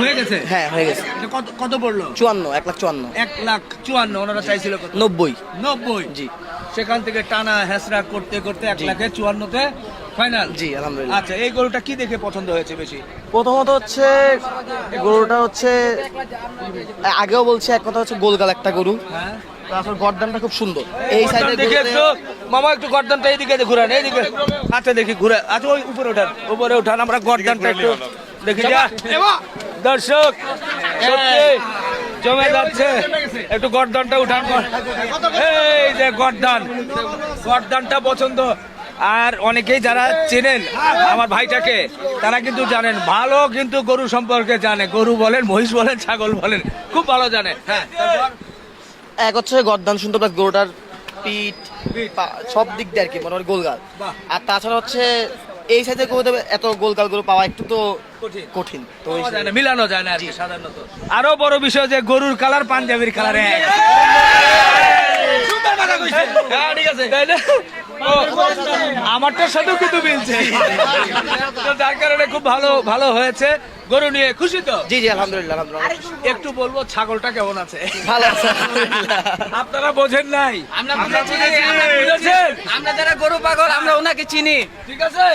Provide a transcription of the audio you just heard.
হয়ে গেছে? হ্যাঁ হয়ে গেছে। এটা কত কত পড়ল? চুয়ান্ন এক লাখ চুয়ান্ন। এক লাখ চুয়ান্ন ওনারা চাইছিল কত? নব্বই। নব্বই? জি। সেখান থেকে টানা হ্যাসরা করতে করতে এক লাখে চুয়ান্নতে ফাইনাল জি আলহামদুলিল্লাহ। আচ্ছা এই গরুটা কি দেখে পছন্দ হয়েছে বেশি? প্রথমত হচ্ছে গরুটা হচ্ছে আগেও বলছি এক কথা হচ্ছে গোলগাল একটা গরু। হ্যাঁ। তারপর গর্দানটা খুব সুন্দর। এই সাইডে দেখে একটু মামা একটু গর্দানটা এইদিকে ঘুরান এইদিকে। আচ্ছা দেখি ঘুরে আচ্ছা ওই উপরে উঠান উপরে উঠান আমরা গর্দানটা একটু দেখি যা। দর্শক সত্যি জমে যাচ্ছে। একটু গর্দানটা উঠান। এই যে গর্দান। গর্দানটা পছন্দ। আর অনেকেই যারা চেনেন আমার ভাইটাকে তারা কিন্তু জানেন ভালো কিন্তু গরু সম্পর্কে জানে। গরু বলেন মহিষ বলেন ছাগল বলেন খুব ভালো জানে। হ্যাঁ এক হচ্ছে গর্দান সুন্দর প্লাস গরুটার পিঠ পা- সব দিক দিয়ে আর কি মনে হয় গোলগাল। আর তাছাড়া হচ্ছে এই সাথে গরুতে এত গোলকাল গরু পাওয়া একটু তো কঠিন। কঠিন। তো মিলানো যায় না আর কি সাধারণত। আরও বড় বিষয় যে গরুর কালার পাঞ্জাবির কালার হ্যাঁ, ঠিক আছে। তাই না? ও, আমারটার সাথেও কিন্তু মিলছে। যার কারণে খুব ভালো ভালো হয়েছে। গরু নিয়ে খুশি তো? জি জি আলহামদুলিল্লাহ আলহামদুলিল্লাহ। একটু বলব ছাগলটা কেমন আছে? ভালো আছে আপনারা বোঝেন নাই। আমরা বুঝেছি। আমরা যারা গরু পাগল আমরা ওনাকে চিনি। ঠিক আছে?